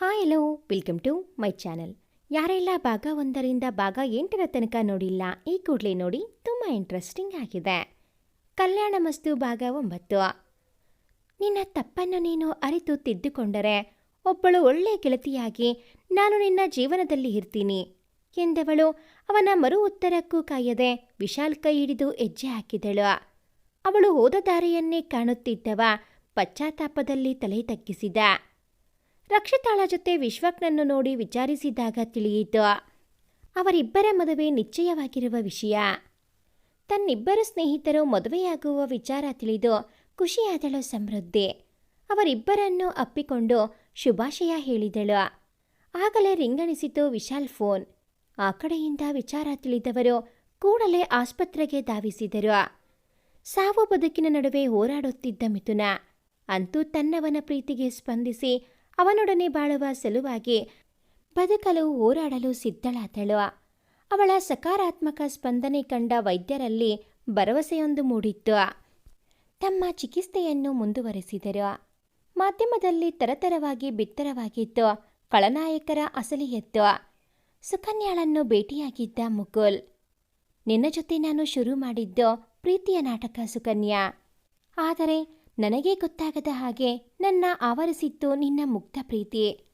Hi hello welcome to my channel ಯಾರೆಲ್ಲ ಭಾಗ ಒಂದರಿಂದ ಭಾಗ ಎಂಟರ ತನಕ ನೋಡಿಲ್ಲ, ಈ ಕೂಡಲೇ ನೋಡಿ ತುಂಬ ಇಂಟ್ರೆಸ್ಟಿಂಗ್ ಆಗಿದೆ. ಕಲ್ಯಾಣ ಮಸ್ತು ಭಾಗ ಒಂಬತ್ತು. ನಿನ್ನ ತಪ್ಪನ್ನು ನೀನು ಅರಿತು ತಿದ್ದುಕೊಂಡರೆ ಒಬ್ಬಳು ಒಳ್ಳೆಯ ಗೆಳತಿಯಾಗಿ ನಾನು ನಿನ್ನ ಜೀವನದಲ್ಲಿ ಇರ್ತೀನಿ ಎಂದವಳು ಅವನ ಮರು ಉತ್ತರಕ್ಕೂ ಕಾಯದೆ ವಿಶಾಲ್ ಕೈ ಹಿಡಿದು ಹೆಜ್ಜೆ ಹಾಕಿದಳು. ಅವಳು ಹೋದ ದಾರಿಯನ್ನೇ ಕಾಣುತ್ತಿದ್ದವ ಪಶ್ಚಾತ್ತಾಪದಲ್ಲಿ ತಲೆ ತಗ್ಗಿಸಿದ. ರಕ್ಷಿತಾಳ ಜೊತೆ ವಿಶ್ವಕ್ನನ್ನು ನೋಡಿ ವಿಚಾರಿಸಿದಾಗ ತಿಳಿಯಿತು. ಅವರಿಬ್ಬರ ಮದುವೆ ನಿಶ್ಚಯವಾಗಿರುವ ವಿಷಯ. ತನ್ನಿಬ್ಬರು ಸ್ನೇಹಿತರು ಮದುವೆಯಾಗುವ ವಿಚಾರ ತಿಳಿದು ಖುಷಿಯಾದಳು ಸಮೃದ್ಧಿ. ಅವರಿಬ್ಬರನ್ನು ಅಪ್ಪಿಕೊಂಡು ಶುಭಾಶಯ ಹೇಳಿದಳು. ಆಗಲೇ ರಿಂಗಣಿಸಿತು ವಿಶಾಲ್ ಫೋನ್. ಆ ಕಡೆಯಿಂದ ವಿಚಾರ ತಿಳಿದವರು ಕೂಡಲೇ ಆಸ್ಪತ್ರೆಗೆ ಧಾವಿಸಿದರು. ಸಾವು ಬದುಕಿನ ನಡುವೆ ಹೋರಾಡುತ್ತಿದ್ದ ಮಿಥುನ. ಅಂತೂ ತನ್ನವನ ಪ್ರೀತಿಗೆ ಸ್ಪಂದಿಸಿ ಅವನೊಡನೆ ಬಾಳುವ ಸಲುವಾಗಿ ಬದುಕಲು ಹೋರಾಡಲು ಸಿದ್ಧಳಾದಳು. ಅವಳ ಸಕಾರಾತ್ಮಕ ಸ್ಪಂದನೆ ಕಂಡ ವೈದ್ಯರಲ್ಲಿ ಭರವಸೆಯೊಂದು ಮೂಡಿತ್ತು. ತಮ್ಮ ಚಿಕಿತ್ಸೆಯನ್ನು ಮುಂದುವರೆಸಿದರು. ಮಾಧ್ಯಮದಲ್ಲಿ ತರತರವಾಗಿ ಬಿತ್ತರವಾಗಿತ್ತು. ಖಳನಾಯಕರ ಅಸಲಿಯತ್ತು. ಸುಕನ್ಯಾಳನ್ನು ಭೇಟಿಯಾಗಿದ್ದ ಮುಕುಲ್, ನಿನ್ನ ಜೊತೆ ನಾನು ಶುರು ಮಾಡಿದ್ದು ಪ್ರೀತಿಯ ನಾಟಕ ಸುಕನ್ಯಾ. ಆದರೆ ನನಗೆ ಗೊತ್ತಾಗದ ಹಾಗೆ ನನ್ನ ಆವರಿಸಿತ್ತು ನಿನ್ನ ಮುಗ್ಧ ಪ್ರೀತಿ.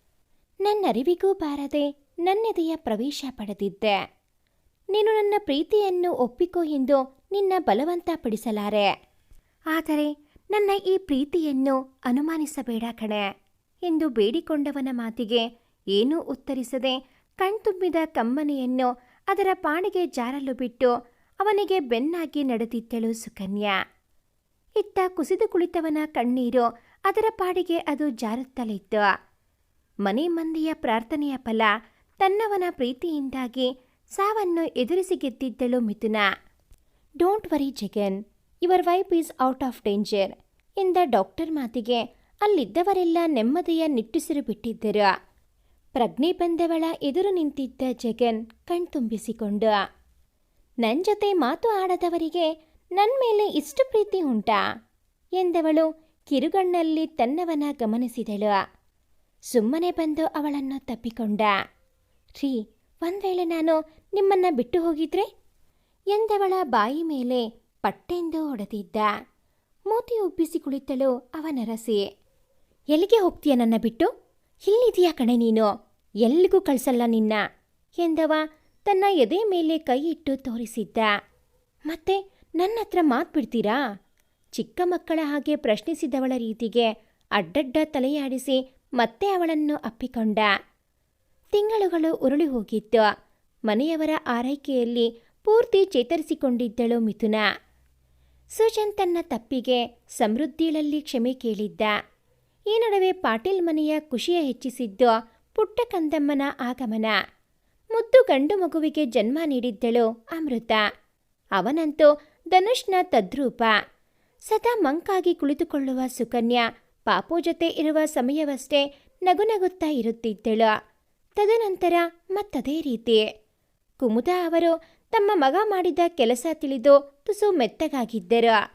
ನನ್ನರಿವಿಗೂ ಬಾರದೆ ನನ್ನೆದೆಯ ಪ್ರವೇಶ ಪಡೆದಿದ್ದೆ. ನೀನು ನನ್ನ ಪ್ರೀತಿಯನ್ನು ಒಪ್ಪಿಕೋ ಎಂದು ನಿನ್ನ ಬಲವಂತ ಪಡಿಸಲಾರೆ ಆದರೆ ನನ್ನ ಈ ಪ್ರೀತಿಯನ್ನು ಅನುಮಾನಿಸಬೇಡ ಕಣೆ. ಎಂದು ಬೇಡಿಕೊಂಡವನ ಮಾತಿಗೆ ಏನೂ ಉತ್ತರಿಸದೆ ಕಣ್ತುಂಬಿದ ಕಮ್ಮನೆಯನ್ನು ಅದರ ಪಾಣಿಗೆ ಜಾರಲು ಬಿಟ್ಟು ಅವನಿಗೆ ಬೆನ್ನಾಗಿ ನಡೆದಿದ್ದಳು ಸುಕನ್ಯಾ. ಇತ್ತ ಕುಸಿದು ಕುಳಿತವನ ಕಣ್ಣೀರು ಅದರ ಪಾಡಿಗೆ ಅದು ಜಾರುತ್ತಲಿತ್ತು. ಮನೆ ಮಂದಿಯ ಪ್ರಾರ್ಥನೆಯ ಫಲ ತನ್ನವನ ಪ್ರೀತಿಯಿಂದಾಗಿ ಸಾವನ್ನು ಎದುರಿಸಿ ಗೆದ್ದಿದ್ದಳು Mithuna. Don't worry Jagan your wife is out of danger ಎಂದ ಡಾಕ್ಟರ್ ಮಾತಿಗೆ ಅಲ್ಲಿದ್ದವರೆಲ್ಲ ನೆಮ್ಮದಿಯ ನಿಟ್ಟುಸಿರು ಬಿಟ್ಟಿದ್ದರು. ಪ್ರಜ್ಞೆ ಬಂದವಳ ಎದುರು ನಿಂತಿದ್ದ ಜಗನ್ ಕಣ್ತುಂಬಿಸಿಕೊಂಡ. ನನ್ ಜೊತೆ ಮಾತು ಆಡದವರಿಗೆ ನನ್ ಮೇಲೆ ಇಷ್ಟು ಪ್ರೀತಿ ಉಂಟಾ? ಎಂದವಳು ಕಿರುಗಣ್ಣಲ್ಲಿ ತನ್ನವನ ಗಮನಿಸಿದಳು. ಸುಮ್ಮನೆ ಬಂದು ಅವಳನ್ನು ತಪ್ಪಿಕೊಂಡ. ರೀ ಒಂದ್ವೇಳೆ ನಾನು ನಿಮ್ಮನ್ನ ಬಿಟ್ಟು ಹೋಗಿದ್ರೆ? ಎಂದವಳ ಬಾಯಿ ಮೇಲೆ ಪಟ್ಟೆಂದು ಹೊಡೆದಿದ್ದ ಮೂತಿ ಉಬ್ಬಿಸಿ ಕುಳಿತಳು ಅವನರಸಿ ಎಲ್ಲಿಗೆ ಹೋಗ್ತೀಯ ನನ್ನ ಬಿಟ್ಟು? ಇಲ್ಲಿದೆಯಾ ಕಣೆ ನೀನು? ಎಲ್ಲಿಗೂ ಕಳ್ಸಲ್ಲ ನಿನ್ನ? ಎಂದವ ತನ್ನ ಎದೆ ಮೇಲೆ ಕೈ ಇಟ್ಟು ತೋರಿಸಿದ್ದ. ಮತ್ತೆ ನನ್ನ ಹತ್ರ ಮಾತು ಬಿಡ್ತೀರಾ? ಚಿಕ್ಕ ಮಕ್ಕಳ ಹಾಗೆ ಪ್ರಶ್ನಿಸಿದವಳ ರೀತಿಗೆ ಅಡ್ಡಡ್ಡ ತಲೆಯಾಡಿಸಿ ಮತ್ತೆ ಅವಳನ್ನು ಅಪ್ಪಿಕೊಂಡ. ತಿಂಗಳುಗಳು ಉರುಳಿ ಹೋಗಿತ್ತು. ಮನೆಯವರ ಆರೈಕೆಯಲ್ಲಿ ಪೂರ್ತಿ ಚೇತರಿಸಿಕೊಂಡಿದ್ದಳು ಮಿಥುನ. ಸುಜನ್ ತನ್ನ ತಪ್ಪಿಗೆ ಸಮೃದ್ಧಿಳಲ್ಲಿ ಕ್ಷಮೆ ಕೇಳಿದ್ದ. ಈ ನಡುವೆ ಪಾಟೀಲ್ ಮನೆಯ ಖುಷಿಯ ಹೆಚ್ಚಿಸಿದ್ದು ಪುಟ್ಟ ಕಂದಮ್ಮನ ಆಗಮನ. ಮುದ್ದು ಗಂಡು ಮಗುವಿಗೆ ಜನ್ಮ ನೀಡಿದ್ದಳು ಅಮೃತ. ಅವನಂತೂ ಧನುಷ್ನ ತದ್ರೂಪ. ಸದಾ ಮಂಕಾಗಿ ಕುಳಿತುಕೊಳ್ಳುವ ಸುಕನ್ಯಾ ಪಾಪು ಜೊತೆ ಇರುವ ಸಮಯವಷ್ಟೇ ನಗುನಗುತ್ತಾ ಇರುತ್ತಿದ್ದಳು. ತದನಂತರ ಮತ್ತದೇ ರೀತಿ. ಕುಮುದ ಅವರು ತಮ್ಮ ಮಗ ಮಾಡಿದ ಕೆಲಸ ತಿಳಿದು ತುಸು ಮೆತ್ತಗಾಗಿದ್ದರು.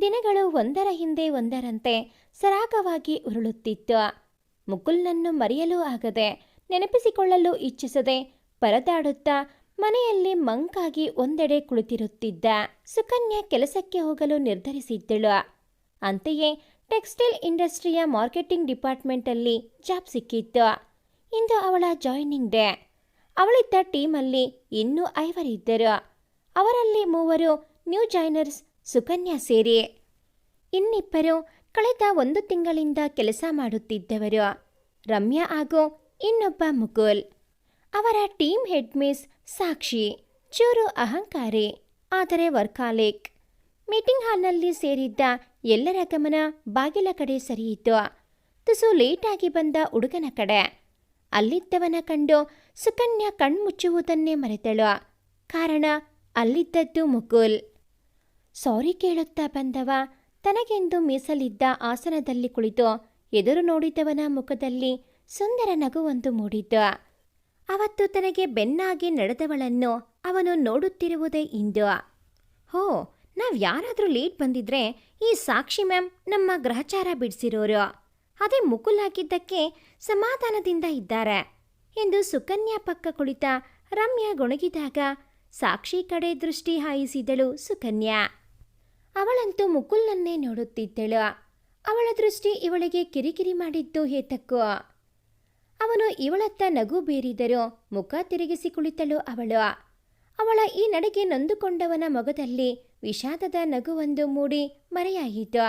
ದಿನಗಳು ಒಂದರ ಹಿಂದೆ ಒಂದರಂತೆ ಸರಾಗವಾಗಿ ಉರುಳುತ್ತಿತ್ತು. ಮುಕುಲ್ನನ್ನು ಮರೆಯಲೂ ಆಗದೆ ನೆನಪಿಸಿಕೊಳ್ಳಲು ಇಚ್ಛಿಸದೆ ಪರದಾಡುತ್ತಾ ಮನೆಯಲ್ಲಿ ಮಂಕಾಗಿ ಒಂದೆಡೆ ಕುಳಿತಿರುತ್ತಿದ್ದ ಸುಕನ್ಯಾ ಕೆಲಸಕ್ಕೆ ಹೋಗಲು ನಿರ್ಧರಿಸಿದ್ದಳು. ಅಂತೆಯೇ ಟೆಕ್ಸ್ಟೈಲ್ ಇಂಡಸ್ಟ್ರಿಯ ಮಾರ್ಕೆಟಿಂಗ್ ಡಿಪಾರ್ಟ್ಮೆಂಟಲ್ಲಿ ಜಾಬ್ ಸಿಕ್ಕಿತ್ತು. ಇಂದು ಅವಳ ಜಾಯ್ನಿಂಗ್ ಡೇ. ಅವಳಿದ್ದ ಟೀಮಲ್ಲಿ ಇನ್ನೂ ಐವರಿದ್ದರು ಅವರಲ್ಲಿ ಮೂವರು ನ್ಯೂ ಜಾಯ್ನರ್ಸ್, ಸುಕನ್ಯಾ ಸೇರಿ. ಇನ್ನಿಬ್ಬರು ಕಳೆದ ಒಂದು ತಿಂಗಳಿಂದ ಕೆಲಸ ಮಾಡುತ್ತಿದ್ದವರು. ರಮ್ಯಾ ಹಾಗೂ ಇನ್ನೊಬ್ಬ ಮುಕುಲ್. ಅವರ ಟೀಮ್ ಹೆಡ್ ಮಿಸ್ ಸಾಕ್ಷಿ, ಚೂರು ಅಹಂಕಾರಿ, ಆದರೆ ವರ್ಕಾಲಿಕ್. ಮೀಟಿಂಗ್ ಹಾಲ್ನಲ್ಲಿ ಸೇರಿದ್ದ ಎಲ್ಲರ ಗಮನ ಬಾಗಿಲ ಕಡೆ ಸರಿಯಿತು. ತುಸು ಲೇಟಾಗಿ ಬಂದ ಹುಡುಗನ ಕಡೆ. ಅಲ್ಲಿದ್ದವನ ಕಂಡು ಸುಕನ್ಯಾ ಕಣ್ಮುಚ್ಚುವುದನ್ನೇ ಮರೆತಳು. ಕಾರಣ, ಅಲ್ಲಿದ್ದದ್ದು ಮುಕುಲ್. ಸಾರಿ ಕೇಳುತ್ತಾ ಬಂದವ, ತನಗೆಂದು ಮೀಸಲಿದ್ದ ಆಸನದಲ್ಲಿ ಕುಳಿತು ಎದುರು ನೋಡಿದವನ ಮುಖದಲ್ಲಿ ಸುಂದರ ನಗುವೊಂದು ಮೂಡಿತು. ಅವತ್ತು ತನಗೆ ಬೆನ್ನಾಗಿ ನಡೆದವಳನ್ನು ಅವನು ನೋಡುತ್ತಿರುವುದೇ ಇಂದು. ಹೋ, ನಾವ್ ಯಾರಾದರೂ ಲೇಟ್ ಬಂದಿದ್ರೆ ಈ ಸಾಕ್ಷಿ ಮ್ಯಾಮ್ ನಮ್ಮ ಗ್ರಹಚಾರ ಬಿಡಿಸಿರೋರು. ಅದೇ ಮುಕುಲ್ ಹಾಕಿದ್ದಕ್ಕೆ ಸಮಾಧಾನದಿಂದ ಇದ್ದಾರೆ ಎಂದು ಸುಕನ್ಯಾ ಪಕ್ಕ ಕುಳಿತ ರಮ್ಯಾ ಗೊಣಗಿದಾಗ ಸಾಕ್ಷಿ ಕಡೆ ದೃಷ್ಟಿ ಹಾಯಿಸಿದಳು ಸುಕನ್ಯಾ. ಅವಳಂತೂ ಮುಕುಲ್ನನ್ನೇ ನೋಡುತ್ತಿದ್ದಳು. ಅವಳ ದೃಷ್ಟಿ ಇವಳಿಗೆ ಕಿರಿಕಿರಿ ಮಾಡಿದ್ದು ಹೇತಕ್ಕೋ. ಅವನು ಇವಳತ್ತ ನಗು ಬೀರಿದರು ಮುಖ ತಿರುಗಿಸಿ ಕುಳಿತಳು ಅವಳು. ಅವಳ ಈ ನಡೆಗೆ ನೊಂದುಕೊಂಡವನ ಮೊಗದಲ್ಲಿ ವಿಷಾದದ ನಗುವೊಂದು ಮೂಡಿ ಮರೆಯಾಯಿತು.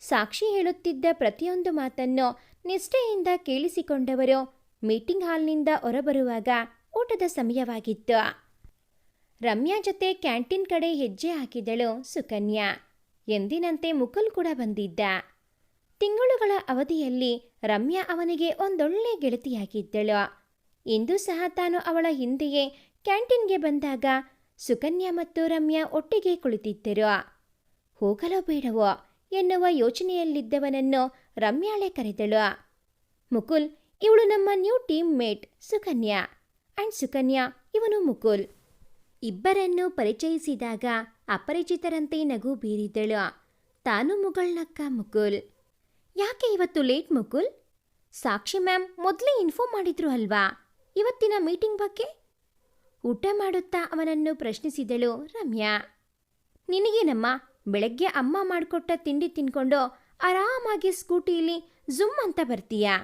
ಸಾಕ್ಷಿ ಹೇಳುತ್ತಿದ್ದ ಪ್ರತಿಯೊಂದು ಮಾತನ್ನು ನಿಷ್ಠೆಯಿಂದ ಕೇಳಿಸಿಕೊಂಡವರು ಮೀಟಿಂಗ್ ಹಾಲ್ನಿಂದ ಹೊರಬರುವಾಗ ಊಟದ ಸಮಯವಾಗಿತ್ತು. ರಮ್ಯಾ ಜೊತೆ ಕ್ಯಾಂಟೀನ್ ಕಡೆ ಹೆಜ್ಜೆ ಹಾಕಿದಳು ಸುಕನ್ಯಾ. ಎಂದಿನಂತೆ ಮುಕುಲ್ ಕೂಡ ಬಂದಿದ್ದ. ತಿಂಗಳುಗಳ ಅವಧಿಯಲ್ಲಿ ರಮ್ಯಾ ಅವನಿಗೆ ಒಂದೊಳ್ಳೆ ಗೆಳತಿಯಾಗಿದ್ದಳು. ಇಂದು ಸಹ ತಾನು ಅವಳ ಹಿಂದೆಯೇ ಕ್ಯಾಂಟೀನ್ಗೆ ಬಂದಾಗ ಸುಕನ್ಯಾ ಮತ್ತು ರಮ್ಯಾ ಒಟ್ಟಿಗೆ ಕುಳಿತಿದ್ದರು. ಹೋಗಲೋ ಬೇಡವೋ ಎನ್ನುವ ಯೋಚನೆಯಲ್ಲಿದ್ದವನನ್ನು ರಮ್ಯಾಳೆ ಕರೆದಳು. ಮುಕುಲ್, ಇವಳು ನಮ್ಮ new teammate Sukanya. And Sukanya, ಇವನು ಮುಕುಲ್. ಇಬ್ಬರನ್ನು ಪರಿಚಯಿಸಿದಾಗ ಅಪರಿಚಿತರಂತೆ ನಗು ಬೀರಿದಳು. ತಾನು ಮುಗಳ್ನಕ್ಕ ಮುಕುಲ್. ಯಾಕೆ ಇವತ್ತು ಲೇಟ್ ಮುಕುಲ್? ಸಾಕ್ಷಿ ಮ್ಯಾಮ್ ಮೊದಲೇ ಇನ್ಫಾರ್ಮ್ ಮಾಡಿದ್ರು ಅಲ್ವಾ? ಇವತ್ತಿನ ಮೀಟಿಂಗ್ ಬಗ್ಗೆ? ಊಟ ಮಾಡುತ್ತಾ ಅವನನ್ನು ಪ್ರಶ್ನಿಸಿದಳು ರಮ್ಯಾ. ನಿನಗೇನಮ್ಮ, ಬೆಳಗ್ಗೆ ಅಮ್ಮ ಮಾಡಿಕೊಟ್ಟ ತಿಂಡಿ ತಿನ್ಕೊಂಡು ಆರಾಮಾಗಿ ಸ್ಕೂಟಿಯಲ್ಲಿ ಜುಮ್ ಅಂತ ಬರ್ತೀಯಾ?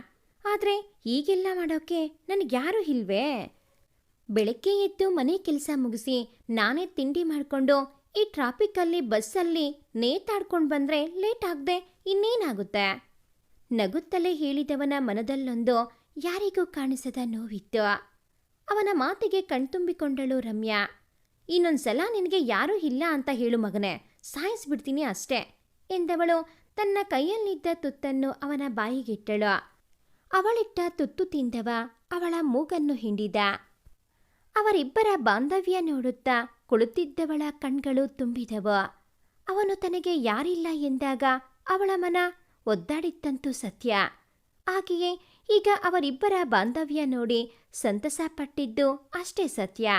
ಆದರೆ ಹೀಗೆಲ್ಲ ಮಾಡೋಕ್ಕೆ ನನಗ್ಯಾರೂ ಇಲ್ವೇ? ಬೆಳಗ್ಗೆ ಎದ್ದು ಮನೆ ಕೆಲಸ ಮುಗಿಸಿ ನಾನೇ ತಿಂಡಿ ಮಾಡಿಕೊಂಡು ಈ ಟ್ರಾಫಿಕ್ಕಲ್ಲಿ ಬಸ್ಸಲ್ಲಿ ನೇತಾಡ್ಕೊಂಡು ಬಂದರೆ ಲೇಟ್ ಆಗದೆ ಇನ್ನೇನಾಗುತ್ತೆ? ನಗುತ್ತಲೇ ಹೇಳಿದವನ ಮನದಲ್ಲೊಂದು ಯಾರಿಗೂ ಕಾಣಿಸದ ನೋವಿತ್ತು. ಅವನ ಮಾತಿಗೆ ಕಣ್ತುಂಬಿಕೊಂಡಳು ರಮ್ಯಾ. ಇನ್ನೊಂದ್ಸಲ ನಿನಗೆ ಯಾರೂ ಇಲ್ಲ ಅಂತ ಹೇಳು ಮಗನೇ, ಸಾಯಿಸ್ಬಿಡ್ತೀನಿ ಅಷ್ಟೇ ಎಂದವಳು. ತನ್ನ ಕೈಯಲ್ಲಿದ್ದ ತುತ್ತನ್ನು ಅವನ ಬಾಯಿಗಿಟ್ಟಳು. ಅವಳಿಟ್ಟ ತುತ್ತು ತಿಂದವ ಅವಳ ಮೂಗನ್ನು ಹಿಂಡಿದ. ಅವರಿಬ್ಬರ ಬಾಂಧವ್ಯ ನೋಡುತ್ತಾ ಕುಳಿತಿದ್ದವಳ ಕಣ್ಗಳು ತುಂಬಿದವು. ಅವನು ತನಗೆ ಯಾರಿಲ್ಲ ಎಂದಾಗ ಅವಳ ಮನ ಒದ್ದಾಡಿತ್ತಂತೂ ಸತ್ಯ. ಹಾಗೆಯೇ ಈಗ ಅವರಿಬ್ಬರ ಬಾಂಧವ್ಯ ನೋಡಿ ಸಂತಸ ಪಟ್ಟಿದ್ದು ಅಷ್ಟೇ ಸತ್ಯ.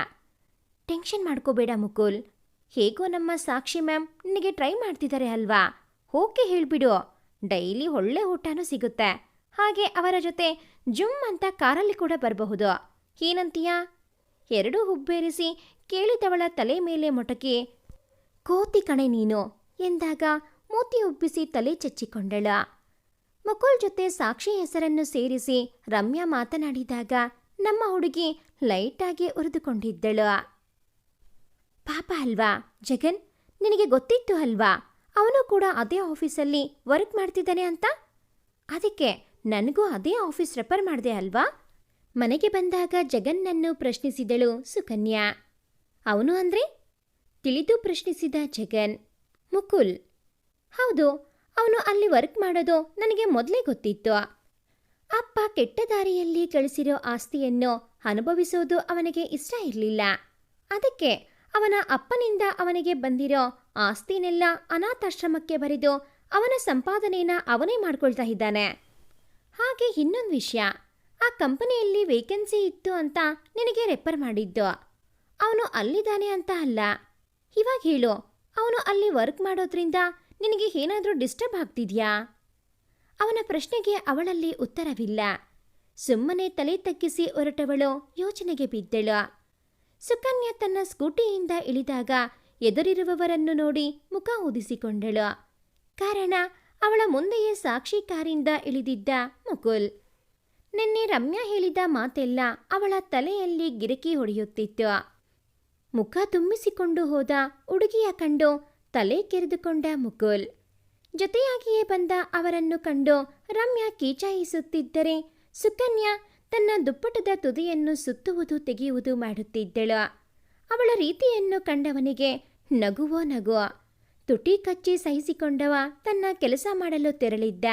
ಟೆನ್ಷನ್ ಮಾಡ್ಕೋಬೇಡ ಮುಕುಲ್. ಹೇಗೋ ನಮ್ಮ ಸಾಕ್ಷಿ ಮ್ಯಾಮ್ ನಿನಗೆ ಟ್ರೈ ಮಾಡ್ತಿದ್ದಾರೆ ಅಲ್ವಾ? ಓಕೆ ಹೇಳ್ಬಿಡು. ಡೈಲಿ ಒಳ್ಳೆ ಊಟನೂ ಸಿಗುತ್ತೆ. ಹಾಗೆ ಅವರ ಜೊತೆ ಜುಮ್ ಅಂತ ಕಾರಲ್ಲಿ ಕೂಡ ಬರಬಹುದು. ಏನಂತೀಯ? ಎರಡೂ ಹುಬ್ಬೇರಿಸಿ ಕೇಳಿದವಳ ತಲೆ ಮೇಲೆ ಮೊಟಕಿ, ಕೋತಿ ಕಣೆ ನೀನು ಎಂದಾಗ ಮೂತಿ ಉಬ್ಬಿಸಿ ತಲೆ ಚಚ್ಚಿಕೊಂಡಳ. ಮುಕುಲ್ ಜೊತೆ ಸಾಕ್ಷಿ ಹೆಸರನ್ನು ಸೇರಿಸಿ ರಮ್ಯಾ ಮಾತನಾಡಿದಾಗ ನಮ್ಮ ಹುಡುಗಿ ಲೈಟಾಗಿ ಉರಿದುಕೊಂಡಿದ್ದಳು ಪಾಪ ಅಲ್ವಾ? ಜಗನ್, ನಿನಗೆ ಗೊತ್ತಿತ್ತು ಅಲ್ವಾ? ಅವನು ಕೂಡ ಅದೇ ಆಫೀಸಲ್ಲಿ ವರ್ಕ್ ಮಾಡ್ತಿದ್ದಾನೆ ಅಂತ? ಅದಕ್ಕೆ ನನಗೂ ಅದೇ ಆಫೀಸ್ ರೆಫರ್ ಮಾಡಿದೆ ಅಲ್ವಾ? ಮನೆಗೆ ಬಂದಾಗ ಜಗನ್ನನ್ನು ಪ್ರಶ್ನಿಸಿದಳು ಸುಕನ್ಯಾ. ಅವನು ಅಂದ್ರೆ? ತಿಳಿದು ಪ್ರಶ್ನಿಸಿದ ಜಗನ್, ಮುಕುಲ್ ಹೌದು, ಅವನು ಅಲ್ಲಿ ವರ್ಕ್ ಮಾಡೋದು ನನಗೆ ಮೊದಲೇ ಗೊತ್ತಿತ್ತು. ಅಪ್ಪ ಕೆಟ್ಟ ದಾರಿಯಲ್ಲಿ ಗಳಿಸಿರೋ ಆಸ್ತಿಯನ್ನು ಅನುಭವಿಸೋದು ಅವನಿಗೆ ಇಷ್ಟ ಇರಲಿಲ್ಲ. ಅದಕ್ಕೆ ಅವನ ಅಪ್ಪನಿಂದ ಅವನಿಗೆ ಬಂದಿರೋ ಆಸ್ತಿನೆಲ್ಲ ಅನಾಥಾಶ್ರಮಕ್ಕೆ ಬರೆದು ಅವನ ಸಂಪಾದನೆನ ಅವನೇ ಮಾಡ್ಕೊಳ್ತಾ ಇದ್ದಾನೆ. ಹಾಗೆ ಇನ್ನೊಂದು ವಿಷಯ, ಆ ಕಂಪನಿಯಲ್ಲಿ ವೇಕೆನ್ಸಿ ಇತ್ತು ಅಂತ ನಿನಗೆ ರೆಫರ್ ಮಾಡಿದ್ದು. ಅವನು ಅಲ್ಲಿದ್ದಾನೆ ಅಂತ ಅಲ್ಲ. ಇವಾಗ ಹೇಳು, ಅವನು ಅಲ್ಲಿ ವರ್ಕ್ ಮಾಡೋದ್ರಿಂದ ನಿನಗೆ ಏನಾದರೂ ಡಿಸ್ಟರ್ಬ್ ಆಗ್ತಿದ್ಯಾ? ಅವನ ಪ್ರಶ್ನೆಗೆ ಅವಳಲ್ಲಿ ಉತ್ತರವಿಲ್ಲ. ಸುಮ್ಮನೆ ತಲೆ ತಗ್ಗಿಸಿ ಹೊರಟವಳು ಯೋಚನೆಗೆ ಬಿದ್ದಳು. ಸುಕನ್ಯಾ ತನ್ನ ಸ್ಕೂಟಿಯಿಂದ ಇಳಿದಾಗ ಎದುರಿರುವವರನ್ನು ನೋಡಿ ಮುಖ ಊದಿಸಿಕೊಂಡಳು. ಕಾರಣ, ಅವಳ ಮುಂದೆಯೇ ಸಾಕ್ಷಿ ಕಾರಿಂದ ಇಳಿದಿದ್ದ ಮುಕುಲ್. ನಿನ್ನೆ ರಮ್ಯಾ ಹೇಳಿದ ಮಾತೆಲ್ಲ ಅವಳ ತಲೆಯಲ್ಲಿ ಗಿರಕಿ ಹೊಡೆಯುತ್ತಿತ್ತು. ಮುಖ ತುಂಬಿಸಿಕೊಂಡು ಹೋದ ಹುಡುಗಿಯ ಕಂಡು ತಲೆ ಕೆರೆದುಕೊಂಡ ಮುಕುಲ್. ಜೊತೆಯಾಗಿಯೇ ಬಂದ ಅವರನ್ನು ಕಂಡು ರಮ್ಯಾ ಕೀಚಾಯಿಸುತ್ತಿದ್ದರೆ ಸುಕನ್ಯಾ ತನ್ನ ದುಪ್ಪಟದ ತುದಿಯನ್ನು ಸುತ್ತುವುದು ತೆಗೆಯುವುದು ಮಾಡುತ್ತಿದ್ದಳು. ಅವಳ ರೀತಿಯನ್ನು ಕಂಡವನಿಗೆ ನಗುವೋ ನಗು ತುಟಿ ಕಚ್ಚಿ ಸಹಿಸಿಕೊಂಡವ ತನ್ನ ಕೆಲಸ ಮಾಡಲು ತೆರಳಿದ್ದ.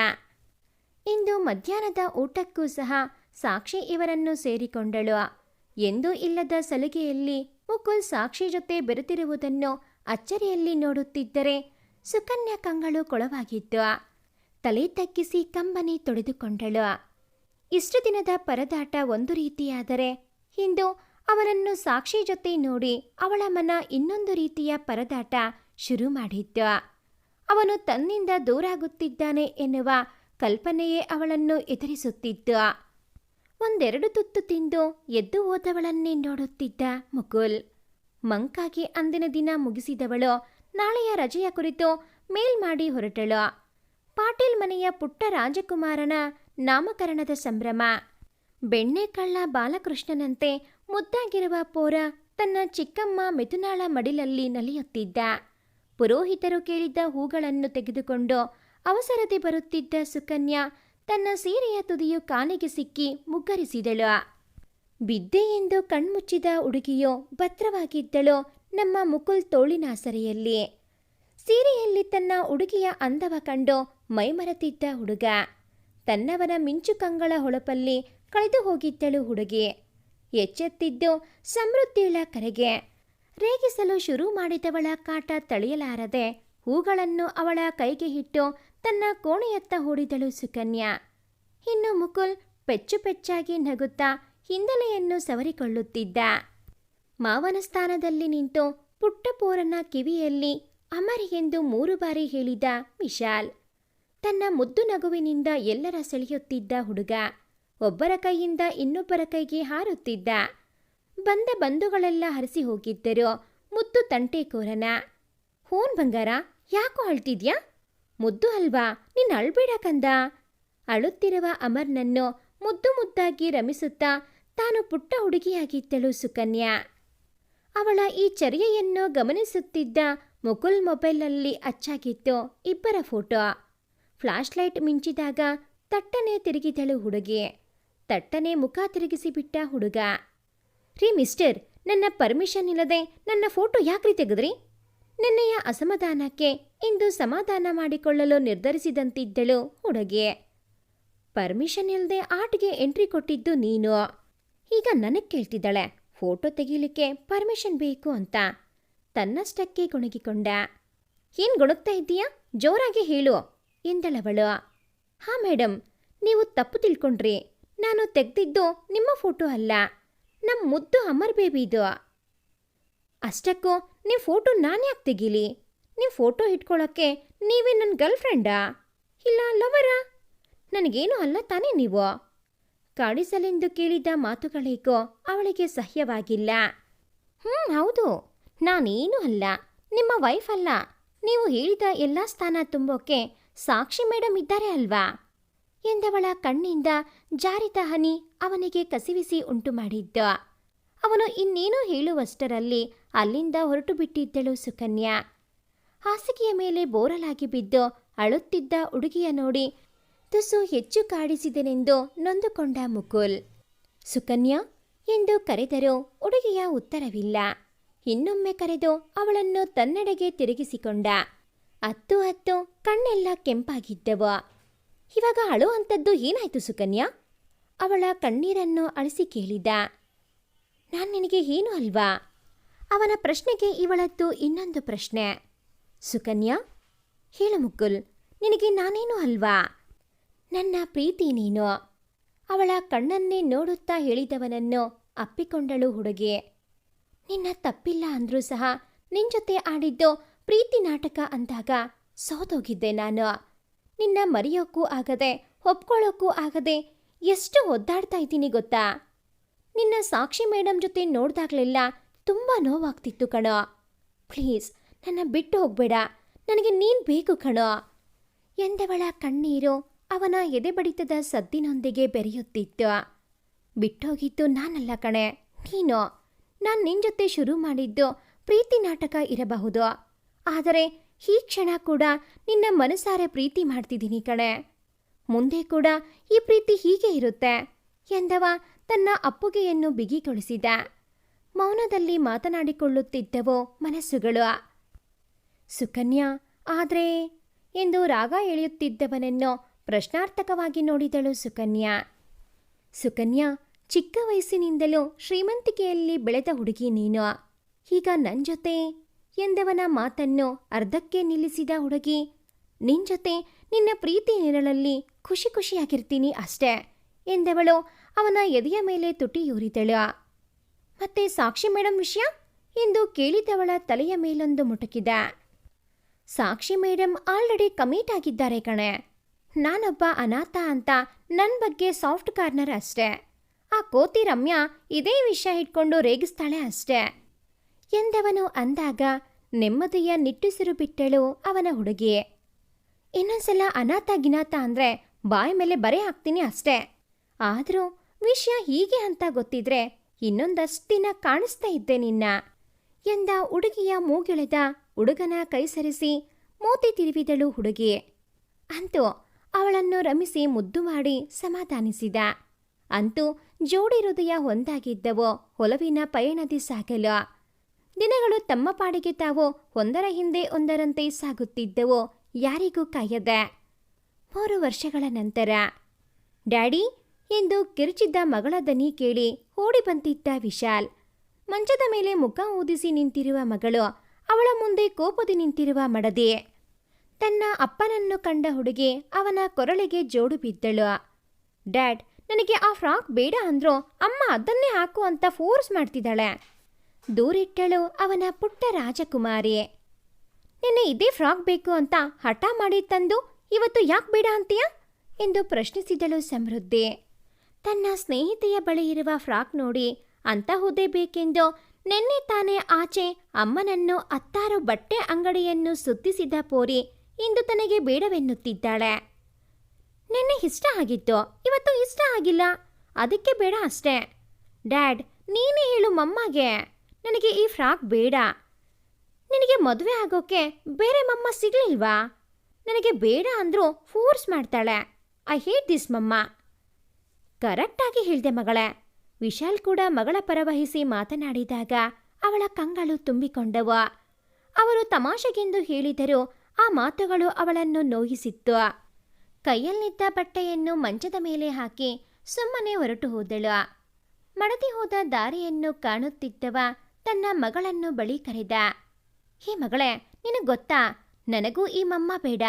ಇಂದು ಮಧ್ಯಾಹ್ನದ ಊಟಕ್ಕೂ ಸಹ ಸಾಕ್ಷಿ ಇವರನ್ನು ಸೇರಿಕೊಂಡಳು. ಎಂದೂ ಇಲ್ಲದ ಸಲಿಗೆಯಲ್ಲಿ ಮುಕುಲ್ ಸಾಕ್ಷಿ ಜೊತೆ ಬೆರೆತಿರುವುದನ್ನು ಅಚ್ಚರಿಯಲ್ಲಿ ನೋಡುತ್ತಿದ್ದರೆ ಸುಕನ್ಯಾ ಕಂಗಳು ಕೊಳವಾಗಿದ್ದು. ತಲೆ ತಗ್ಗಿಸಿ ಕಂಬನಿ ತೊಡೆದುಕೊಂಡಳು. ಇಷ್ಟು ದಿನದ ಪರದಾಟ ಒಂದು ರೀತಿಯಾದರೆ ಇಂದು ಅವನನ್ನು ಸಾಕ್ಷಿ ಜೊತೆ ನೋಡಿ ಅವಳ ಮನ ಇನ್ನೊಂದು ರೀತಿಯ ಪರದಾಟ ಶುರು ಮಾಡಿದ್ದ. ಅವನು ತನ್ನಿಂದ ದೂರಾಗುತ್ತಿದ್ದಾನೆ ಎನ್ನುವ ಕಲ್ಪನೆಯೇ ಅವಳನ್ನು ಎದುರಿಸುತ್ತಿದ್ದ. ಒಂದೆರಡು ತುತ್ತು ತಿಂದು ಎದ್ದು ಹೋದವಳನ್ನೇ ನೋಡುತ್ತಿದ್ದ ಮುಕುಲ್. ಮಂಕಾಗಿ ಅಂದಿನ ದಿನ ಮುಗಿಸಿದವಳು. ನಾಳೆಯ ರಜೆಯ ಕುರಿತು ಮೇಲ್ ಮಾಡಿ ಹೊರಟಳು. ಪಾಟೀಲ್ ಮನೆಯ ಪುಟ್ಟ ರಾಜಕುಮಾರನ ನಾಮಕರಣದ ಸಂಭ್ರಮ. ಬೆಣ್ಣೆಕಳ್ಳ ಬಾಲಕೃಷ್ಣನಂತೆ ಮುದ್ದಾಗಿರುವ ಪೋರ ತನ್ನ ಚಿಕ್ಕಮ್ಮ ಮಿಥುನಾಳ ಮಡಿಲಲ್ಲಿ ನಲಿಯುತ್ತಿದ್ದ. ಪುರೋಹಿತರು ಕೇಳಿದ್ದ ಹೂಗಳನ್ನು ತೆಗೆದುಕೊಂಡು ಅವಸರದೆ ಬರುತ್ತಿದ್ದ ಸುಕನ್ಯಾ ತನ್ನ ಸೀರೆಯ ತುದಿಯು ಕಾಲಿಗೆ ಸಿಕ್ಕಿ ಮುಗ್ಗರಿಸಿದಳು. ಬಿದ್ದೆ ಎಂದು ಕಣ್ಮುಚ್ಚಿದ ಹುಡುಗಿಯು ಭದ್ರವಾಗಿದ್ದಳು ನಮ್ಮ ಮುಕುಲ್ ತೋಳಿನಾಸರೆಯಲ್ಲಿ. ಸೀರೆಯಲ್ಲಿ ತನ್ನ ಹುಡುಗಿಯ ಅಂದವ ಕಂಡು ಮೈಮರೆತಿದ್ದ ಹುಡುಗ. ತನ್ನವನ ಮಿಂಚು ಕಂಗಳ ಹೊಳಪಲ್ಲಿ ಕಳೆದು ಹೋಗಿದ್ದಳು ಹುಡುಗಿ. ಎಚ್ಚೆತ್ತಿದ್ದು ಸಮೃದ್ಧಿಳ ಕರೆಗೆ. ರೇಗಿಸಲು ಶುರು ಮಾಡಿದವಳ ಕಾಟ ತಳೆಯಲಾರದೆ ಹೂಗಳನ್ನು ಅವಳ ಕೈಗೆ ಇಟ್ಟು ತನ್ನ ಕೋಣೆಯತ್ತ ಹೂಡಿದಳು ಸುಕನ್ಯಾ. ಇನ್ನು ಮುಕುಲ್ ಪೆಚ್ಚು ಪೆಚ್ಚಾಗಿ ನಗುತ್ತಾ ಹಿಂದಲೆಯನ್ನು ಸವರಿಕೊಳ್ಳುತ್ತಿದ್ದ. ಮಾವನ ಸ್ಥಾನದಲ್ಲಿ ನಿಂತು ಪುಟ್ಟಪೋರನ ಕಿವಿಯಲ್ಲಿ ಅಮರ್ ಎಂದು ಮೂರು ಬಾರಿ ಹೇಳಿದ ವಿಶಾಲ್ ತನ್ನ ಮುದ್ದು ನಗುವಿನಿಂದ ಎಲ್ಲರ ಸೆಳೆಯುತ್ತಿದ್ದ ಹುಡುಗ. ಒಬ್ಬರ ಕೈಯಿಂದ ಇನ್ನೊಬ್ಬರ ಕೈಗೆ ಹಾರುತ್ತಿದ್ದ. ಬಂದ ಬಂಧುಗಳೆಲ್ಲ ಹರಿಸಿ ಹೋಗಿದ್ದರು ಮುದ್ದು ತಂಟೆಕೋರನ. ಹೂನ್ ಬಂಗಾರ, ಯಾಕೋ ಅಳ್ತಿದ್ಯಾ? ಮುದ್ದು ಅಲ್ವಾ, ನಿನ್ನ ಅಳ್ಬೇಡ ಕಂದ. ಅಳುತ್ತಿರುವ ಅಮರ್ನನ್ನು ಮುದ್ದು ಮುದ್ದಾಗಿ ರಮಿಸುತ್ತಾ ತಾನು ಪುಟ್ಟ ಹುಡುಗಿಯಾಗಿದ್ದಳು ಸುಕನ್ಯಾ. ಅವಳ ಈ ಚರ್ಯೆಯನ್ನು ಗಮನಿಸುತ್ತಿದ್ದ ಮುಕುಲ್ ಮೊಬೈಲಲ್ಲಿ ಅಚ್ಚಾಗಿತ್ತು ಇಬ್ಬರ ಫೋಟೋ. ಫ್ಲಾಶ್ಲೈಟ್ ಮಿಂಚಿದಾಗ ತಟ್ಟನೆ ತಿರುಗಿದಳು ಹುಡುಗಿ. ತಟ್ಟನೆ ಮುಖ ತಿರುಗಿಸಿಬಿಟ್ಟ ಹುಡುಗ. ರೀ ಮಿಸ್ಟರ್, ನನ್ನ ಪರ್ಮಿಷನ್ ಇಲ್ಲದೆ ನನ್ನ ಫೋಟೋ ಯಾಕ್ರಿ ತೆಗೆದ್ರಿ? ನಿನ್ನೆಯ ಅಸಮಾಧಾನಕ್ಕೆ ಇಂದು ಸಮಾಧಾನ ಮಾಡಿಕೊಳ್ಳಲು ನಿರ್ಧರಿಸಿದಂತಿದ್ದಳು ಹುಡುಗಿ. ಪರ್ಮಿಷನ್ ಇಲ್ಲದೆ ಆಟ್ಗೆ ಎಂಟ್ರಿ ಕೊಟ್ಟಿದ್ದು ನೀನು. ಈಗ ನನಗೆ ಕೇಳ್ತಿದ್ದಾಳೆ, ಫೋಟೋ ತೆಗೀಲಿಕ್ಕೆ ಪರ್ಮಿಷನ್ ಬೇಕು ಅಂತ. ತನ್ನಷ್ಟಕ್ಕೆ ಗುಣಗಿಕೊಂಡ, ಏನ್ ಗುಣಗ್ತಾ ಇದ್ದೀಯಾ? ಜೋರಾಗಿ ಹೇಳು, ಎಂದಳವಳು. ಹಾ ಮೇಡಮ್ ನೀವು ತಪ್ಪು ತಿಳ್ಕೊಂಡ್ರಿ. ನಾನು ತೆಗ್ದಿದ್ದು ನಿಮ್ಮ ಫೋಟೋ ಅಲ್ಲ ನಮ್ಮ ಮುದ್ದು ಅಮರ್ ಬೇಬಿ ಇದು. ಅಷ್ಟಕ್ಕೂ, ನೀವು ಫೋಟೋ ನಾನು ಯಾಕೆ ತೆಗೀಲಿ? ನೀವು ಫೋಟೋ ಇಟ್ಕೊಳ್ಳೋಕ್ಕೆ ನೀವೇ ನನ್ನ ಗರ್ಲ್ ಫ್ರೆಂಡಾ ಇಲ್ಲ ಲವರಾ? ನನಗೇನು ಅಲ್ಲ ತಾನೇ ನೀವು? ಕಾಡಿಸಲೆಂದು ಕೇಳಿದ ಮಾತುಗಳಿಗೂ ಅವಳಿಗೆ ಸಹ್ಯವಾಗಿಲ್ಲ. ಹ್ಞೂ ಹೌದು. ನಾನೇನೂ ಅಲ್ಲ. ನಿಮ್ಮ ವೈಫ್ ಅಲ್ಲ. ನೀವು ಹೇಳಿದ ಎಲ್ಲ ಸ್ಥಾನ ತುಂಬೋಕೆ ಸಾಕ್ಷಿ ಮೇಡಮ್ ಇದ್ದಾರೆ ಅಲ್ವಾ? ಎಂದವಳ ಕಣ್ಣಿಂದ ಜಾರಿದ ಹನಿ ಅವನಿಗೆ ಕಸಿವಿಸಿ ಉಂಟು ಮಾಡಿದ್ದ. ಅವನು ಇನ್ನೇನು ಹೇಳುವಷ್ಟರಲ್ಲಿ ಅಲ್ಲಿಂದ ಹೊರಟು ಬಿಟ್ಟಿದ್ದಳು ಸುಕನ್ಯಾ. ಹಾಸಿಗೆಯ ಮೇಲೆ ಬೋರಲಾಗಿ ಬಿದ್ದು ಅಳುತ್ತಿದ್ದ ಹುಡುಗಿಯ ನೋಡಿ ತುಸು ಹೆಚ್ಚು ಕಾಡಿಸಿದೆನೆಂದು ನೊಂದುಕೊಂಡ ಮುಕುಲ್. ಸುಕನ್ಯಾ, ಎಂದು ಕರೆದರೂ ಹುಡುಗಿಯ ಉತ್ತರವಿಲ್ಲ. ಇನ್ನೊಮ್ಮೆ ಕರೆದು ಅವಳನ್ನು ತನ್ನೆಡೆಗೆ ತಿರುಗಿಸಿಕೊಂಡ. ಹತ್ತು ಹತ್ತು ಕಣ್ಣೆಲ್ಲ ಕೆಂಪಾಗಿದ್ದವು. ಇವಾಗ ಅಳು ಅಂಥದ್ದು ಏನಾಯ್ತು ಸುಕನ್ಯಾ? ಅವಳ ಕಣ್ಣೀರನ್ನು ಅಳಿಸಿ ಕೇಳಿದ. ನಾನು ನಿನಗೆ ಏನು ಅಲ್ವಾ? ಅವನ ಪ್ರಶ್ನೆಗೆ ಇವಳದ್ದು ಇನ್ನೊಂದು ಪ್ರಶ್ನೆ. ಸುಕನ್ಯಾ, ಹೇಳು ಮುಕುಲ್, ನಿನಗೆ ನಾನೇನು ಅಲ್ವಾ? ನನ್ನ ಪ್ರೀತಿ ನೀನು. ಅವಳ ಕಣ್ಣನ್ನೇ ನೋಡುತ್ತಾ ಹೇಳಿದವನನ್ನು ಅಪ್ಪಿಕೊಂಡಳು ಹುಡುಗಿ. ನಿನ್ನ ತಪ್ಪಿಲ್ಲ ಅಂದ್ರೂ ಸಹ ನಿನ್ ಜೊತೆ ಆಡಿದ್ದು ಪ್ರೀತಿ ನಾಟಕ ಅಂದಾಗ ಸೋತೋಗಿದ್ದೆ ನಾನು. ನಿನ್ನ ಮರೆಯೋಕ್ಕೂ ಆಗದೆ, ಒಪ್ಕೊಳ್ಳೋಕ್ಕೂ ಆಗದೆ ಎಷ್ಟು ಒದ್ದಾಡ್ತಾ ಇದ್ದೀನಿ ಗೊತ್ತಾ? ನಿನ್ನ ಸಾಕ್ಷಿ ಮೇಡಮ್ ಜೊತೆ ನೋಡ್ದಾಗ್ಲೆಲ್ಲ ತುಂಬ ನೋವಾಗ್ತಿತ್ತು ಕಣೋ. ಪ್ಲೀಸ್, ನನ್ನ ಬಿಟ್ಟು ಹೋಗ್ಬೇಡ. ನನಗೆ ನೀನ್ ಬೇಕು ಕಣೋ. ಎಂದವಳ ಕಣ್ಣೀರು ಅವನ ಎದೆ ಬಡಿತದ ಸದ್ದಿನೊಂದಿಗೆ ಬೆರೆಯುತ್ತಿತ್ತು ಬಿಟ್ಟೋಗಿದ್ದು ನಾನಲ್ಲ ಕಣೆ, ನೀನು. ನಾನು ನಿನ್ ಜೊತೆ ಶುರು ಮಾಡಿದ್ದು ಪ್ರೀತಿ ನಾಟಕ ಇರಬಹುದು. ಆದರೆ ಈ ಕ್ಷಣ ಕೂಡ ನಿನ್ನ ಮನಸಾರೆ ಪ್ರೀತಿ ಮಾಡ್ತಿದ್ದೀನಿ ಕಣೆ. ಮುಂದೆ ಕೂಡ ಈ ಪ್ರೀತಿ ಹೀಗೆ ಇರುತ್ತೆ ಎಂದವ ತನ್ನ ಅಪ್ಪುಗೆಯನ್ನು ಬಿಗಿಗೊಳಿಸಿದ. ಮೌನದಲ್ಲಿ ಮಾತನಾಡಿಕೊಳ್ಳುತ್ತಿದ್ದವು ಮನಸ್ಸುಗಳು. ಸುಕನ್ಯಾ, ಆದ್ರೆ? ಎಂದು ರಾಗ ಎಳೆಯುತ್ತಿದ್ದವನನ್ನು ಪ್ರಶ್ನಾರ್ಥಕವಾಗಿ ನೋಡಿದಳು ಸುಕನ್ಯಾ. ಸುಕನ್ಯಾ, ಚಿಕ್ಕ ವಯಸ್ಸಿನಿಂದಲೂ ಶ್ರೀಮಂತಿಕೆಯಲ್ಲಿ ಬೆಳೆದ ಹುಡುಗಿ ನೀನು. ಈಗ ನನ್ ಜೊತೆ ಎಂದವನ ಮಾತನ್ನು ಅರ್ಧಕ್ಕೆ ನಿಲ್ಲಿಸಿದ ಹುಡುಗಿ, ನಿನ್ ಜೊತೆ ನಿನ್ನ ಪ್ರೀತಿ ನೆರಳಲ್ಲಿ ಖುಷಿ ಖುಷಿಯಾಗಿರ್ತೀನಿ ಅಷ್ಟೇ ಎಂದವಳು ಅವನ ಎದೆಯ ಮೇಲೆ ತುಟಿಯೂರಿದಳು ಮತ್ತೆ ಸಾಕ್ಷಿ ಮೇಡಮ್ ವಿಷಯ? ಎಂದು ಕೇಳಿದವಳ ತಲೆಯ ಮೇಲೊಂದು ಮುಟುಕಿದ. ಸಾಕ್ಷಿ ಮೇಡಮ್ ಆಲ್ರೆಡಿ ಕಮಿಟ್ ಆಗಿದ್ದಾರೆ ಕಣೆ. ನಾನೊಬ್ಬ ಅನಾಥ ಅಂತ ನನ್ನ ಬಗ್ಗೆ ಸಾಫ್ಟ್ ಕಾರ್ನರ್ ಅಷ್ಟೇ. ಆ ಕೋತಿ ರಮ್ಯಾ ಇದೇ ವಿಷಯ ಇಟ್ಕೊಂಡು ರೇಗಿಸ್ತಾಳೆ ಅಷ್ಟೇ. ಎಂದವನು ಅಂದಾಗ ನೆಮ್ಮದಿಯ ನಿಟ್ಟುಸಿರು ಬಿಟ್ಟಳು ಅವನ ಹುಡುಗಿ. ಇನ್ನೊಂದ್ಸಲ ಅನಾಥ ಗಿನಾಥ ಅಂದ್ರೆ ಬಾಯಿ ಮೇಲೆ ಬರೆ ಹಾಕ್ತೀನಿ ಅಷ್ಟೇ. ಆದರೂ ವಿಷಯ ಹೀಗೆ ಅಂತ ಗೊತ್ತಿದ್ರೆ ಇನ್ನೊಂದಷ್ಟು ದಿನ ಕಾಣಿಸ್ತಾ ಇದ್ದೆ ನಿನ್ನ ಎಂದ ಹುಡುಗಿಯ ಮೂಗಿಳೆದ ಹುಡುಗನ ಕೈ ಸರಿಸಿ ಮೂತಿ ತಿರುವಿದಳು ಹುಡುಗಿ. ಅಂತೂ ಅವಳನ್ನು ರಮಿಸಿ ಮುದ್ದು ಮಾಡಿ ಸಮಾಧಾನಿಸಿದ. ಅಂತೂ ಜೋಡಿ ಹೃದಯ ಒಂದಾಗಿದ್ದವೋ ಹೊಲವಿನ ಪಯಣದಿ ಸಾಗಲು. ದಿನಗಳು ತಮ್ಮ ಪಾಡಿಗೆ ತಾವು ಒಂದರ ಹಿಂದೆ ಒಂದರಂತೆ ಸಾಗುತ್ತಿದ್ದವೋ ಯಾರಿಗೂ ಕಾಯದೆ. ಮೂರು ವರ್ಷಗಳ ನಂತರ, ಡ್ಯಾಡಿ ಎಂದು ಕಿರುಚಿದ್ದ ಮಗಳ ದನಿ ಕೇಳಿ ಓಡಿ ಬಂದಿದ್ದ ವಿಶಾಲ್. ಮಂಚದ ಮೇಲೆ ಮುಖ ಊದಿಸಿ ನಿಂತಿರುವ ಮಗಳು ಅವಳ ಮುಂದೆ ಕೋಪದಿ ನಿಂತಿರುವ ಮಡದಿ. ತನ್ನ ಅಪ್ಪನನ್ನು ಕಂಡ ಹುಡುಗಿ ಅವನ ಕೊರಳಿಗೆ ಜೋಡು ಬಿದ್ದಳು. ಡ್ಯಾಡ್, ನನಗೆ ಆ ಫ್ರಾಕ್ ಬೇಡ ಅಂದ್ರೂ ಅಮ್ಮ ಅದನ್ನೇ ಹಾಕು ಅಂತ ಫೋರ್ಸ್ ಮಾಡ್ತಿದ್ದಾಳೆ, ದೂರಿಟ್ಟಳು ಅವನ ಪುಟ್ಟ ರಾಜಕುಮಾರಿ. ನಿನ್ನೆ ಇದೇ ಫ್ರಾಕ್ ಬೇಕು ಅಂತ ಹಠ ಮಾಡಿ ತಂದು ಇವತ್ತು ಯಾಕೆ ಬೇಡ ಅಂತೀಯ? ಎಂದು ಪ್ರಶ್ನಿಸಿದಳು ಸಮೃದ್ಧಿ. ತನ್ನ ಸ್ನೇಹಿತೆಯ ಬಳಿ ಇರುವ ಫ್ರಾಕ್ ನೋಡಿ ಅಂತ ಅಂತಹುದೇ ಬೇಕೆಂದು ನಿನ್ನೆ ತಾನೇ ಆಚೆ ಅಮ್ಮನನ್ನು ಹತ್ತಾರು ಬಟ್ಟೆ ಅಂಗಡಿಯನ್ನು ಸುತ್ತಿಸಿದ ಪೋರಿ ಇಂದು ತನಗೆ ಬೇಡವೆನ್ನುತ್ತಿದ್ದಾಳೆ. ನಿನ್ನೆ ಇಷ್ಟ ಆಗಿತ್ತು, ಇವತ್ತು ಇಷ್ಟ ಆಗಿಲ್ಲ. ಅದಕ್ಕೆ ಬೇಡ ಅಷ್ಟೇ. ಡ್ಯಾಡ್, ನೀನೇ ಹೇಳು ಮಮ್ಮಗೆ. ನನಗೆ ಈ ಫ್ರಾಕ್ ಬೇಡ. ನಿನಗೆ ಮದುವೆ ಆಗೋಕೆ ಬೇರೆ ಮಮ್ಮ ಸಿಗಲಿಲ್ವಾ? ನನಗೆ ಬೇಡ ಅಂದ್ರೂ ಫೋರ್ಸ್ ಮಾಡ್ತಾಳೆ. ಐ ಹೇಟ್ ದಿಸ್ ಮಮ್ಮ. ಕರೆಕ್ಟಾಗಿ ಹೇಳಿದೆ ಮಗಳೇ. ವಿಶಾಲ್ ಕೂಡ ಮಗಳ ಪರವಹಿಸಿ ಮಾತನಾಡಿದಾಗ ಅವಳ ಕಂಗಳು ತುಂಬಿಕೊಂಡವು. ಅವರು ತಮಾಷೆಗೆಂದು ಹೇಳಿದರೂ ಆ ಮಾತುಗಳು ಅವಳನ್ನು ನೋಯಿಸಿತ್ತು. ಕೈಯಲ್ಲಿದ್ದ ಬಟ್ಟೆಯನ್ನು ಮಂಚದ ಮೇಲೆ ಹಾಕಿ ಸುಮ್ಮನೆ ಹೊರಟು ಹೋದಳು. ಮಡದಿ ಹೋದ ದಾರಿಯನ್ನು ಕಾಣುತ್ತಿದ್ದವ ತನ್ನ ಮಗಳನ್ನು ಬಳಿ ಕರೆದ. ಹೇ ಮಗಳೇ, ನಿನಗೆ ಗೊತ್ತಾ? ನನಗೂ ಈ ಮಮ್ಮ ಬೇಡ.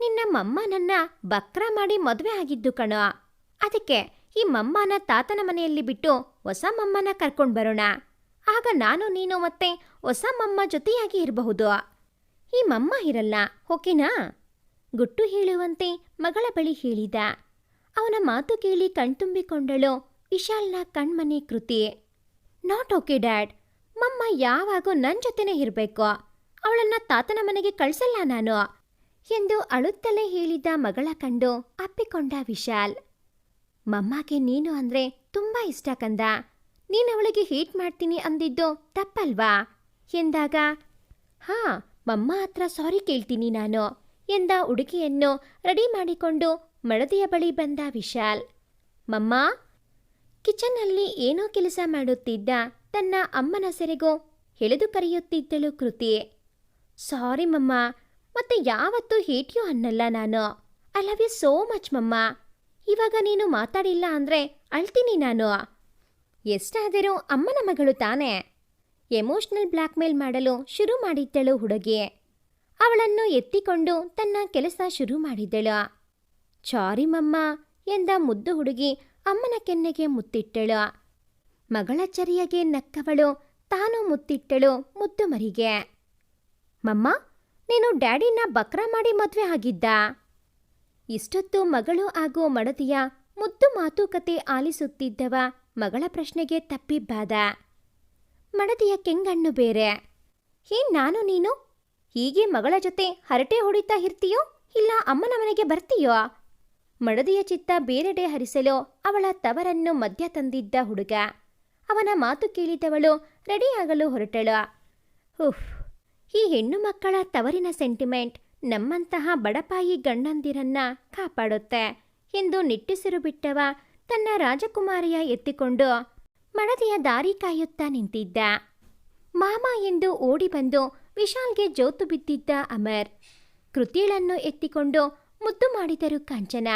ನಿನ್ನ ಮಮ್ಮ ನನ್ನ ಬಕ್ರ ಮಾಡಿ ಮದುವೆ ಆಗಿದ್ದು ಕಣೋ. ಅದಕ್ಕೆ ಈ ಮಮ್ಮನ ತಾತನ ಮನೆಯಲ್ಲಿ ಬಿಟ್ಟು ಹೊಸ ಮಮ್ಮನ ಕರ್ಕೊಂಡು ಬರೋಣ. ಆಗ ನಾನು ನೀನು ಮತ್ತೆ ಹೊಸ ಮಮ್ಮ ಜೊತೆಯಾಗಿ ಇರಬಹುದು. ಈ ಮಮ್ಮ ಇರಲ್ಲ, ಓಕೆನಾ? ಗುಟ್ಟು ಹೇಳುವಂತೆ ಮಗಳ ಬಳಿ ಹೇಳಿದ. ಅವನ ಮಾತು ಕೇಳಿ ಕಣ್ತುಂಬಿಕೊಂಡಳು ವಿಶಾಲ್ನ ಕಣ್ಮನೆ Kriti. Not okay, dad. Mumma ಯಾವಾಗೂ ನನ್ನ ಜೊತೆನೇ ಇರಬೇಕು. ಅವಳನ್ನ ತಾತನ ಮನೆಗೆ ಕಳ್ಸಲ್ಲ ನಾನು ಎಂದು ಅಳುತ್ತಲೇ ಹೇಳಿದ ಮಗಳ ಕಂಡು ಅಪ್ಪಿಕೊಂಡ ವಿಶಾಲ್. ಮಮ್ಮಗೆ ನೀನು ಅಂದ್ರೆ ತುಂಬಾ ಇಷ್ಟ ಕಂದ. ನೀನು ಅವಳಿಗೆ ಹೇಟ್ ಮಾಡ್ತೀನಿ ಅಂದಿದ್ದು ತಪ್ಪಲ್ವಾ? ಎಂದಾಗ, ಹಾ ಮಮ್ಮ ಹತ್ರ ಸಾರಿ ಕೇಳ್ತೀನಿ ನಾನು ಎಂದ ಉಡುಗೆಯನ್ನು ರೆಡಿ ಮಾಡಿಕೊಂಡು ಮಡದಿಯ ಬಳಿ ಬಂದ ವಿಶಾಲ್. ಮಮ್ಮ, ಕಿಚನ್ನಲ್ಲಿ ಏನೋ ಕೆಲಸ ಮಾಡುತ್ತಿದ್ದ ತನ್ನ ಅಮ್ಮನ ಸೆರೆಗೂ ಎಳೆದು ಕರೆಯುತ್ತಿದ್ದಳು ಕೃತಿ. ಸಾರಿ ಮಮ್ಮ, ಮತ್ತೆ ಯಾವತ್ತೂ ಹೇಟಿಯೋ ಅನ್ನಲ್ಲ ನಾನು. I love you so much mumma. ಇವಾಗ ನೀನು ಮಾತಾಡಿಲ್ಲ ಅಂದ್ರೆ ಅಳ್ತೀನಿ ನಾನು. ಎಷ್ಟಾದರೂ ಅಮ್ಮನ ಮಗಳು ತಾನೇ. ಎಮೋಷನಲ್ ಬ್ಲ್ಯಾಕ್ಮೇಲ್ ಮಾಡಲು ಶುರು ಮಾಡಿದ್ದಳು ಹುಡುಗಿ. ಅವಳನ್ನು ಎತ್ತಿಕೊಂಡು ತನ್ನ ಕೆಲಸ ಶುರು ಮಾಡಿದ್ದಳು. ಚಾರಿ ಮಮ್ಮ ಎಂದ ಮುದ್ದು ಹುಡುಗಿ ಅಮ್ಮನ ಕೆನ್ನೆಗೆ ಮುತ್ತಿಟ್ಟಳು. ಮಗಳ ಚರಿಯಗೆ ನಕ್ಕವಳು ತಾನು ಮುತ್ತಿಟ್ಟಳು ಮುದ್ದು ಮರಿಗೆ. ಮಮ್ಮ, ನೀನು ಡ್ಯಾಡಿನ ಬಕ್ರ ಮಾಡಿ ಮದುವೆ ಆಗಿದ್ದ? ಇಷ್ಟೊತ್ತು ಮಗಳು ಹಾಗೂ ಮಡದಿಯ ಮುದ್ದು ಮಾತುಕತೆ ಆಲಿಸುತ್ತಿದ್ದವ ಮಗಳ ಪ್ರಶ್ನೆಗೆ ತಪ್ಪಿಬ್ಬಾದ. ಮಡದಿಯ ಕೆಂಗಣ್ಣು ಬೇರೆ. ಏನ್ ನಾನು ನೀನು? ಹೀಗೆ ಮಗಳ ಜೊತೆ ಹರಟೆ ಹೊಡಿತಾ ಇರ್ತೀಯೋ? ಇಲ್ಲ ಅಮ್ಮನ ಮನೆಗೆ ಬರ್ತೀಯೋ? ಮಡದಿಯ ಚಿತ್ತ ಬೇರೆಡೆ ಹರಿಸಲು ಅವಳ ತವರನ್ನು ಮಧ್ಯ ತಂದಿದ್ದ ಹುಡುಗ. ಅವನ ಮಾತು ಕೇಳಿದವಳು ರೆಡಿಯಾಗಲು ಹೊರಟಳು. ಉಫ್, ಈ ಹೆಣ್ಣು ಮಕ್ಕಳ ತವರಿನ ಸೆಂಟಿಮೆಂಟ್ ನಮ್ಮಂತಹ ಬಡಪಾಯಿ ಗಂಡಂದಿರನ್ನ ಕಾಪಾಡುತ್ತೆ ಎಂದು ನಿಟ್ಟುಸಿರು ಬಿಟ್ಟವ ತನ್ನ ರಾಜಕುಮಾರಿಯ ಎತ್ತಿಕೊಂಡು ಮಡದಿಯ ದಾರಿ ಕಾಯುತ್ತಾ ನಿಂತಿದ್ದ. ಮಾಮ ಎಂದು ಓಡಿ ಬಂದು ವಿಶಾಲ್ಗೆ ಜೋತು ಬಿದ್ದಿದ್ದ ಅಮರ್. ಕೃತಿಳನ್ನು ಎತ್ತಿಕೊಂಡು ಮುದ್ದು ಮಾಡಿದರು ಕಾಂಚನ.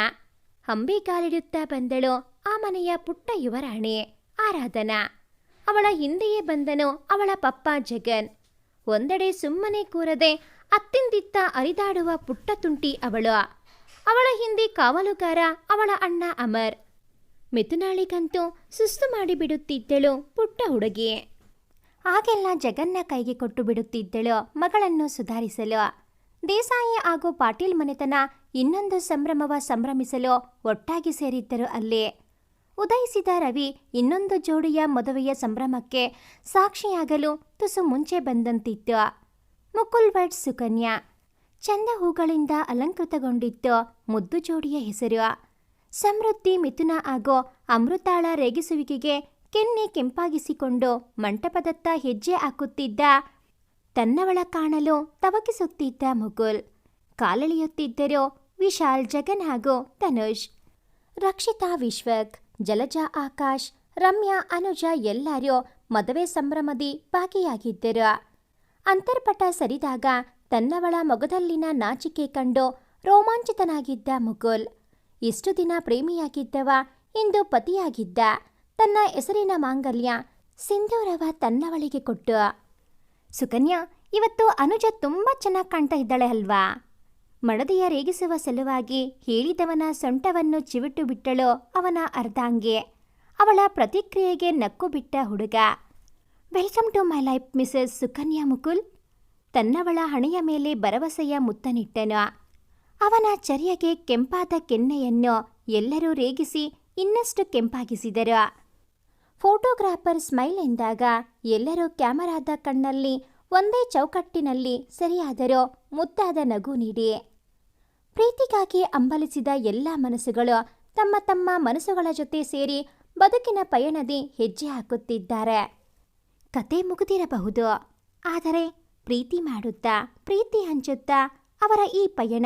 ಹಂಬೆಗಾಲಿಡುತ್ತಾ ಬಂದಳು ಆ ಮನೆಯ ಪುಟ್ಟ ಯುವರಾಣಿ, ಆರಾಧನಾ. ಅವಳ ಹಿಂದೆಯೇ ಬಂದನು ಅವಳ ಪಪ್ಪ ಜಗನ್. ಒಂದೆಡೆ ಸುಮ್ಮನೆ ಕೂರದೆ ಅತ್ತಿಂದಿತ್ತ ಅರಿದಾಡುವ ಪುಟ್ಟ ತುಂಟಿ ಅವಳು. ಅವಳ ಹಿಂದೆ ಕಾವಲುಗಾರ ಅವಳ ಅಣ್ಣ ಅಮರ್. ಮಿಥುನಾಳಿಗಂತೂ ಸುಸ್ತು ಮಾಡಿಬಿಡುತ್ತಿದ್ದಳು ಪುಟ್ಟ ಹುಡುಗಿ. ಆಗೆಲ್ಲ ಜಗನ್ನ ಕೈಗೆ ಕೊಟ್ಟು ಬಿಡುತ್ತಿದ್ದಳು ಮಗಳನ್ನು ಸುಧಾರಿಸಲು. ದೇಸಾಯಿ ಹಾಗೂ ಪಾಟೀಲ್ ಮನೆತನ ಇನ್ನೊಂದು ಸಂಭ್ರಮವ ಸಂಭ್ರಮಿಸಲು ಒಟ್ಟಾಗಿ ಸೇರಿದ್ದರು ಅಲ್ಲಿ. ಉದಯಿಸಿದ ರವಿ ಇನ್ನೊಂದು ಜೋಡಿಯ ಮದುವೆಯ ಸಂಭ್ರಮಕ್ಕೆ ಸಾಕ್ಷಿಯಾಗಲು ತುಸು ಮುಂಚೆ ಬಂದಂತಿತ್ತು. ಮುಕುಲ್ ಭಟ್ ಸುಕನ್ಯಾ. ಚಂದ ಹೂಗಳಿಂದ ಅಲಂಕೃತಗೊಂಡಿತ್ತು ಮುದ್ದು ಜೋಡಿಯ ಹೆಸರು ಸಮೃದ್ಧಿ ಮಿಥುನ ಹಾಗೂ ಅಮೃತಾಳ ರೇಗಿಸುವಿಕೆಗೆ ಕೆನ್ನೆ ಕೆಂಪಾಗಿಸಿಕೊಂಡು ಮಂಟಪದತ್ತ ಹೆಜ್ಜೆ ಹಾಕುತ್ತಿದ್ದ ತನ್ನವಳ ಕಾಣಲು ತವಕಿಸುತ್ತಿದ್ದ ಮುಗುಲ್. ಕಾಲೆಳೆಯುತ್ತಿದ್ದರು ವಿಶಾಲ್ ಜಗನ್ ಹಾಗೂ ತನುಷ್. ರಕ್ಷಿತಾ ವಿಶ್ವಕ್, ಜಲಜಾ ಆಕಾಶ್, ರಮ್ಯಾ, ಅನುಜ ಎಲ್ಲರೂ ಮದುವೆ ಸಂಭ್ರಮದಿ ಭಾಗಿಯಾಗಿದ್ದರು. ಅಂತರ್ಪಟ ಸರಿದಾಗ ತನ್ನವಳ ಮೊಗದಲ್ಲಿನ ನಾಚಿಕೆ ಕಂಡು ರೋಮಾಂಚಿತನಾಗಿದ್ದ ಮುಕುಲ್ ಇಷ್ಟು ದಿನ ಪ್ರೇಮಿಯಾಗಿದ್ದವ ಇಂದು ಪತಿಯಾಗಿದ್ದ ತನ್ನ ಹೆಸರಿನ ಮಾಂಗಲ್ಯ ಸಿಂಧೂರವ ತನ್ನವಳಿಗೆ ಕೊಟ್ಟು. ಸುಕನ್ಯಾ, ಇವತ್ತು ಅನುಜ ತುಂಬ ಚೆನ್ನಾಗಿ ಕಾಣ್ತಾ ಇದ್ದಾಳೆ ಅಲ್ವಾ? ಮಡದಿಯ ರೇಗಿಸುವ ಸಲುವಾಗಿ ಹೇಳಿದವನ ಸೊಂಟವನ್ನು ಚಿವಿಟ್ಟು ಬಿಟ್ಟಳು ಅವನ ಅರ್ಧಾಂಗೆ. ಅವಳ ಪ್ರತಿಕ್ರಿಯೆಗೆ ನಕ್ಕು ಬಿಟ್ಟ ಹುಡುಗ. Welcome to my life, Mrs Sukanya Mukul. ತನ್ನವಳ ಹಣೆಯ ಮೇಲೆ ಭರವಸೆಯ ಮುತ್ತನಿಟ್ಟನು. ಅವನ ಚರ್ಯಗೆ ಕೆಂಪಾದ ಕೆನ್ನೆಯನ್ನು ಎಲ್ಲರೂ ರೇಗಿಸಿ ಇನ್ನಷ್ಟು ಕೆಂಪಾಗಿಸಿದರು. ಫೋಟೋಗ್ರಾಫರ್ ಸ್ಮೈಲ್ ಎಂದಾಗ ಎಲ್ಲರೂ ಕ್ಯಾಮರಾದ ಕಣ್ಣಲ್ಲಿ, ಒಂದೇ ಚೌಕಟ್ಟಿನಲ್ಲಿ ಸರಿಯಾದರೂ ಮುದ್ದಾದ ನಗು ನೀಡಿ. ಪ್ರೀತಿಗಾಗಿ ಅಂಬಲಿಸಿದ ಎಲ್ಲ ಮನಸ್ಸುಗಳು ತಮ್ಮ ತಮ್ಮ ಮನಸ್ಸುಗಳ ಜೊತೆ ಸೇರಿ ಬದುಕಿನ ಪಯಣದಿ ಹೆಜ್ಜೆ ಹಾಕುತ್ತಿದ್ದಾರೆ. ಕತೆ ಮುಗಿದಿರಬಹುದು. ಆದರೆ ಪ್ರೀತಿ ಮಾಡುತ್ತಾ, ಪ್ರೀತಿ ಹಂಚುತ್ತಾ ಅವರ ಈ ಪಯಣ